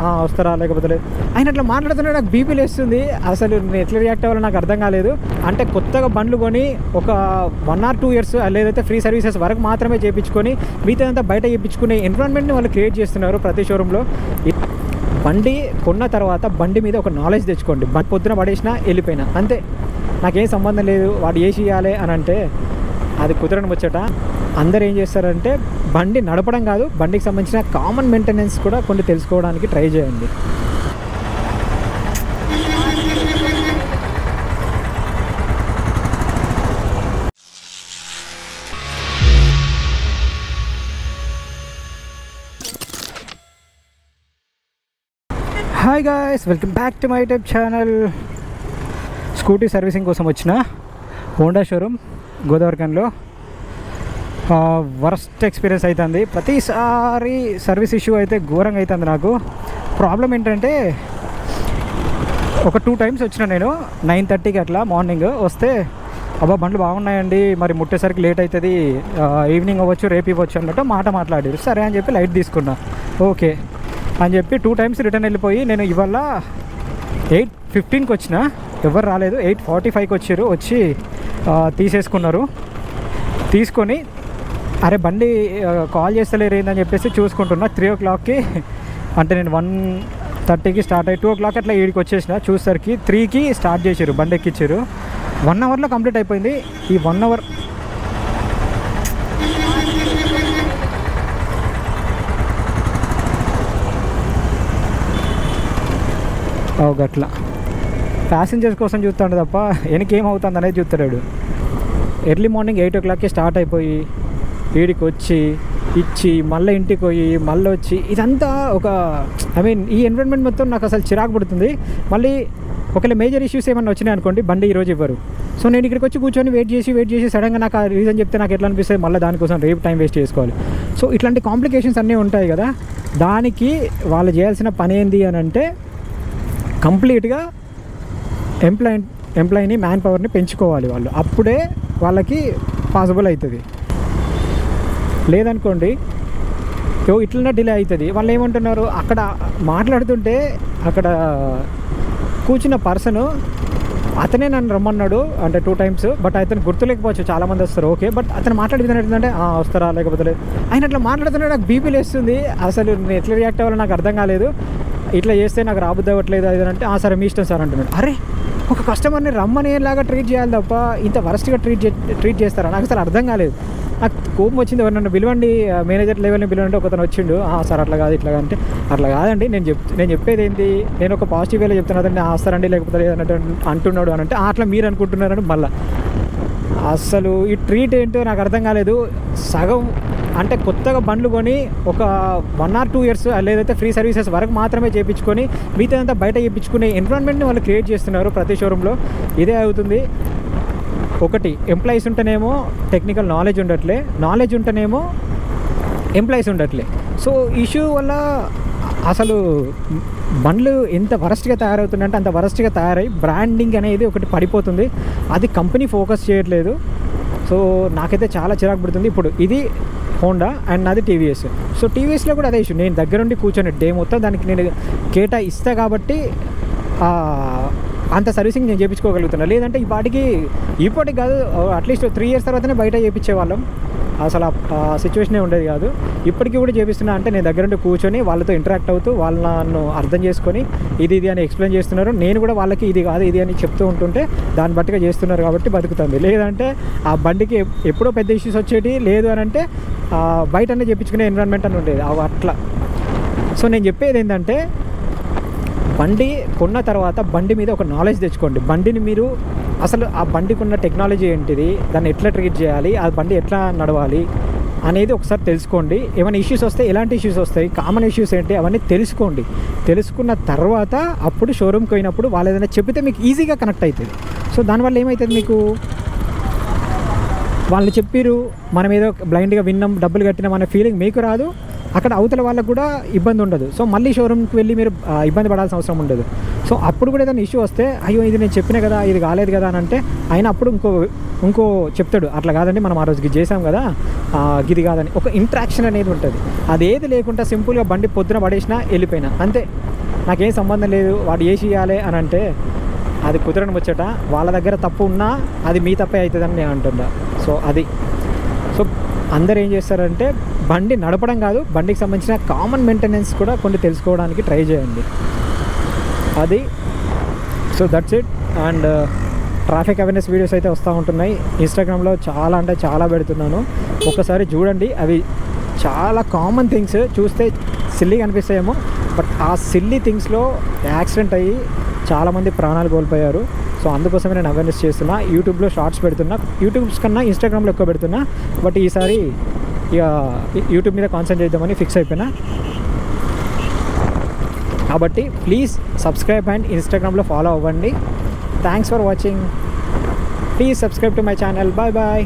వస్తారా? లేకపోతే లేదు." ఆయన అట్లా మాట్లాడుతుంటే నాకు బీపీ లేస్తుంది. అసలు నేను ఎట్లా రియాక్ట్ అవ్వాలో నాకు అర్థం కాలేదు. అంటే కొత్తగా బండ్లు కొని ఒక వన్ ఆర్ టూ ఇయర్స్ లేదైతే ఫ్రీ సర్వీసెస్ వరకు మాత్రమే చేయించుకొని మిగతా అంతా బయట చేయించుకునే ఎన్విరాన్మెంట్ని వాళ్ళు క్రియేట్ చేస్తున్నారు ప్రతి షోరూంలో బండి కొన్న తర్వాత బండి మీద ఒక నాలెడ్జ్ తెచ్చుకోండి. బండి పొద్దున పడేసినా వెళ్ళిపోయినా. అంతే. నాకేం సంబంధం లేదు. వాడు ఏ చేయాలి అని అంటే అది కుదరని వచ్చట అందరు ఏం చేస్తారంటే బండి నడపడం కాదు బండికి సంబంధించిన కామన్ మెయింటెనెన్స్ కూడా కొన్ని తెలుసుకోవడానికి ట్రై చేయండి. Hi guys welcome back to my YouTube channel scooty servicing కోసం వచ్చిన హోండా షోరూమ్ గోదావరికంలో వర్స్ట్ ఎక్స్పీరియన్స్ అవుతుంది ప్రతిసారి సర్వీస్ ఇష్యూ అయితే ఘోరంగా అవుతుంది నాకు. ప్రాబ్లం ఏంటంటే ఒక టూ టైమ్స్ వచ్చిన నేను నైన్ థర్టీకి అట్లా మార్నింగ్ వస్తే అబ్బా బండ్లు బాగున్నాయండి మరి ముట్టేసరికి లేట్ అవుతుంది ఈవినింగ్ అవ్వచ్చు రేపు ఇవ్వచ్చు అన్నట్టు మాట మాట్లాడారు. సరే అని చెప్పి లైట్ తీసుకున్నా. ఓకే. అని చెప్పి టూ టైమ్స్ రిటర్న్ వెళ్ళిపోయి నేను ఇవాళ ఎయిట్ ఫిఫ్టీన్కి వచ్చిన ఎవరు రాలేదు ఎయిట్ ఫార్టీ ఫైవ్కి వచ్చారు వచ్చి తీసేసుకున్నారు. తీసుకొని అరే బండి కాల్ చేస్తలేరు ఏందని చెప్పేసి చూసుకుంటున్నా. త్రీ ఓ క్లాక్కి అంటే నేను వన్ థర్టీకి స్టార్ట్ అయ్యి టూ ఓ క్లాక్ అట్లా ఏడికి వచ్చేసిన. చూసేసరికి త్రీకి స్టార్ట్ చేసారు బండి ఎక్కిచ్చారు వన్ అవర్లో కంప్లీట్ అయిపోయింది. ఈ వన్ అవర్ ఓ ప్యాసింజర్స్ కోసం చూస్తాడు తప్ప వెనకేమవుతుంది అనేది చూస్తాడు ఎర్లీ మార్నింగ్ ఎయిట్ ఓ క్లాక్కి స్టార్ట్ అయిపోయి వీడికి వచ్చి ఇచ్చి మళ్ళీ ఇంటికి పోయి మళ్ళీ వచ్చి ఇదంతా ఒక ఐ మీన్ ఈ ఎన్విరాన్మెంట్ మొత్తం నాకు అసలు చిరాకు పడుతుంది. మళ్ళీ ఒకవేళ మేజర్ ఇష్యూస్ ఏమైనా వచ్చినాయి అనుకోండి బండి ఈరోజు ఇవ్వరు. సో నేను ఇక్కడికి వచ్చి కూర్చొని వెయిట్ చేసి వెయిట్ చేసి సడన్గా నాకు ఆ రీజన్ చెప్తే నాకు ఎట్లా అనిపిస్తుంది? మళ్ళీ దానికోసం రేపు టైం వేస్ట్ చేసుకోవాలి. సో ఇట్లాంటి కాంప్లికేషన్స్ అన్నీ ఉంటాయి కదా. దానికి వాళ్ళు చేయాల్సిన పని ఏంది అని అంటే కంప్లీట్గా ఎంప్లాయ్ ఎంప్లాయీని మ్యాన్ పవర్ని పెంచుకోవాలి వాళ్ళు. అప్పుడే వాళ్ళకి పాసిబుల్ అవుతుంది. లేదనుకోండి ఓ ఇట్లనే డిలే అవుతుంది వాళ్ళు ఏమంటున్నారు అక్కడ మాట్లాడుతుంటే అక్కడ కూర్చున్న పర్సన్ అతనే నన్ను రమ్మన్నాడు అంటే టూ టైమ్స్ బట్ అతను గుర్తులేకపోవచ్చు చాలామంది వస్తారు ఓకే బట్ అతను మాట్లాడేది ఏంటంటే వస్తారా లేకపోతే లేదు." ఆయన అట్లా మాట్లాడుతుంటే నాకు బీపీ లేస్తుంది. అసలు నేను ఎట్లా రియాక్ట్ అవ్వాలో నాకు అర్థం కాలేదు. ఇట్లా చేస్తే నాకు రాబుద్ది అవ్వట్లేదు అది అంటే "ఆ, సరే మీ ఇష్టం సార్ అంటున్నాడు. అరే ఒక కస్టమర్ని రమ్మనేలాగా ట్రీట్ చేయాలి తప్ప ఇంత వరస్ట్గా ట్రీట్ చే ట్రీట్ చేస్తారా? నాకు అసలు అర్థం కాలేదు. నాకు కోపం వచ్చింది ఎవరన్నా పిలవండి మేనేజర్ లెవెల్ని పిలవండి ఒకతను వచ్చిండు. "ఆ, సార్ అట్లా కాదు ఇట్లా అంటే అట్లా కాదండి నేను చెప్ నేను చెప్పేది ఏంటి? నేను ఒక పాజిటివ్ వేలో చెప్తున్నా ఆ ఆస్తారండి లేకపోతే లేదన్నట్టు అంటున్నాడు అని అంటే అట్లా మీరు అనుకుంటున్నారని మళ్ళీ. అసలు ఈ ట్రీట్ ఏంటో నాకు అర్థం కాలేదు. సగం అంటే కొత్తగా బండ్లు కొని ఒక వన్ ఆర్ టూ ఇయర్స్ లేదైతే ఫ్రీ సర్వీసెస్ వరకు మాత్రమే చేయించుకొని మిగతా అంతా బయట చేయించుకునే ఎన్విరాన్మెంట్ని వాళ్ళు క్రియేట్ చేస్తున్నారు ప్రతి షోరూంలో ఇదే అవుతుంది. ఒకటి ఎంప్లాయీస్ ఉంటేనేమో టెక్నికల్ నాలెడ్జ్ ఉండట్లే నాలెడ్జ్ ఉంటేనేమో ఎంప్లాయీస్ ఉండట్లే. సో ఇష్యూ వల్ల అసలు బండ్లు ఎంత వరస్ట్గా తయారవుతుందంటే అంత వరస్ట్గా తయారై బ్రాండింగ్ అనేది ఒకటి పడిపోతుంది. అది కంపెనీ ఫోకస్ చేయట్లేదు. సో నాకైతే చాలా చిరాకు పడుతుంది. ఇప్పుడు ఇది హోండా అండ్ నాది టీవీఎస్. సో టీవీఎస్లో కూడా అదే ఇష్యూ నేను దగ్గరుండి కూర్చొని డే మొత్తం దానికి నేను కేటా ఇస్తా కాబట్టి అంత సర్వీసింగ్ నేను చేయించుకోగలుగుతున్నా లేదంటే ఈ పాటికి ఇప్పటికి కాదు అట్లీస్ట్ త్రీ ఇయర్స్ తర్వాతనే బయట చేయించే వాళ్ళం అసలు ఆ సిచ్యువేషనే ఉండేది కాదు. ఇప్పటికీ కూడా చేపిస్తున్నా అంటే నేను దగ్గరుండి కూర్చొని వాళ్ళతో ఇంటరాక్ట్ అవుతూ వాళ్ళ నన్ను అర్థం చేసుకొని ఇది ఇది అని ఎక్స్ప్లెయిన్ చేస్తున్నారు. నేను కూడా వాళ్ళకి ఇది కాదు ఇది అని చెప్తూ ఉంటుంటే దాన్ని బట్టిగా చేస్తున్నారు కాబట్టి బతుకుతుంది. లేదంటే ఆ బండికి ఎప్పుడో పెద్ద ఇష్యూస్ వచ్చేటి లేదు అని అంటే బయటనే చేయించుకునే ఎన్విరాన్మెంట్ అని ఉండేది. అవి అట్లా. సో నేను చెప్పేది ఏంటంటే బండి కొన్న తర్వాత బండి మీద ఒక నాలెడ్జ్ తెచ్చుకోండి. బండిని మీరు అసలు ఆ బండికి ఉన్న టెక్నాలజీ ఏంటిది? దాన్ని ఎట్లా ట్రీట్ చేయాలి? ఆ బండి ఎట్లా నడవాలి? అనేది ఒకసారి తెలుసుకోండి. ఏమైనా ఇష్యూస్ వస్తే ఎలాంటి ఇష్యూస్ వస్తాయి? కామన్ ఇష్యూస్ ఏంటి? అవన్నీ తెలుసుకోండి. తెలుసుకున్న తర్వాత అప్పుడు షోరూమ్కి పోయినప్పుడు వాళ్ళు ఏదైనా చెప్తే మీకు ఈజీగా కనెక్ట్ అవుతుంది సో దానివల్ల ఏమవుతుంది మీకు? వాళ్ళు చెప్పిరు మనం ఏదో బ్లైండ్గా విన్నాం డబ్బులు కట్టినాం అనే ఫీలింగ్ మీకు రాదు. అక్కడ అవతల వాళ్ళకు కూడా ఇబ్బంది ఉండదు. సో మళ్ళీ షోరూమ్కి వెళ్ళి మీరు ఇబ్బంది పడాల్సిన అవసరం ఉండదు. సో అప్పుడు కూడా ఏదైనా ఇష్యూ వస్తే అయ్యో ఇది నేను చెప్పిన కదా ఇది కాలేదు కదా అని అంటే ఆయన అప్పుడు ఇంకో ఇంకో చెప్తాడు. అట్లా కాదండి మనం ఆ రోజుకి చేసాం కదా ఇది కాదని. ఒక ఇంట్రాక్షన్ అనేది ఉంటుంది. అదేది లేకుండా సింపుల్గా బండి పొద్దున పడేసినా వెళ్ళిపోయినా. అంతే. నాకేం సంబంధం లేదు వాడు ఏసి చేయాలి అని అంటే అది కుదరని వచ్చట వాళ్ళ దగ్గర తప్పు ఉన్నా అది మీ తప్పే అవుతుందని నేను అంటున్నా. సో అది. సో అందరు ఏం చేస్తారంటే బండి నడపడం కాదు బండికి సంబంధించిన కామన్ మెయింటెనెన్స్ కూడా కొన్ని తెలుసుకోవడానికి ట్రై చేయండి. అది so that's it and traffic awareness videos అయితే వస్తూ ఉంటున్నాయి. ఇన్స్టాగ్రామ్లో చాలా అంటే చాలా పెడుతున్నాను. ఒక్కసారి చూడండి అవి చాలా కామన్ థింగ్స్ చూస్తే సిల్లీగా అనిపిస్తాయేమో బట్ ఆ సిల్లీ థింగ్స్లో యాక్సిడెంట్ అయ్యి చాలామంది ప్రాణాలు కోల్పోయారు. సో అందుకోసమే నేను అవేర్నెస్ చేస్తున్నా. యూట్యూబ్లో షార్ట్స్ పెడుతున్నా. యూట్యూబ్స్ కన్నా ఇన్స్టాగ్రామ్లో ఎక్కువ పెడుతున్నా. బట్ ఈసారి ఇక యూట్యూబ్ మీద కాన్సన్ట్రేట్ చేద్దామని ఫిక్స్ అయిపోయినా. కాబట్టి ప్లీజ్ సబ్స్క్రైబ్ అండ్ ఇన్స్టాగ్రామ్లో ఫాలో అవ్వండి. Thanks for watching please subscribe to my channel bye bye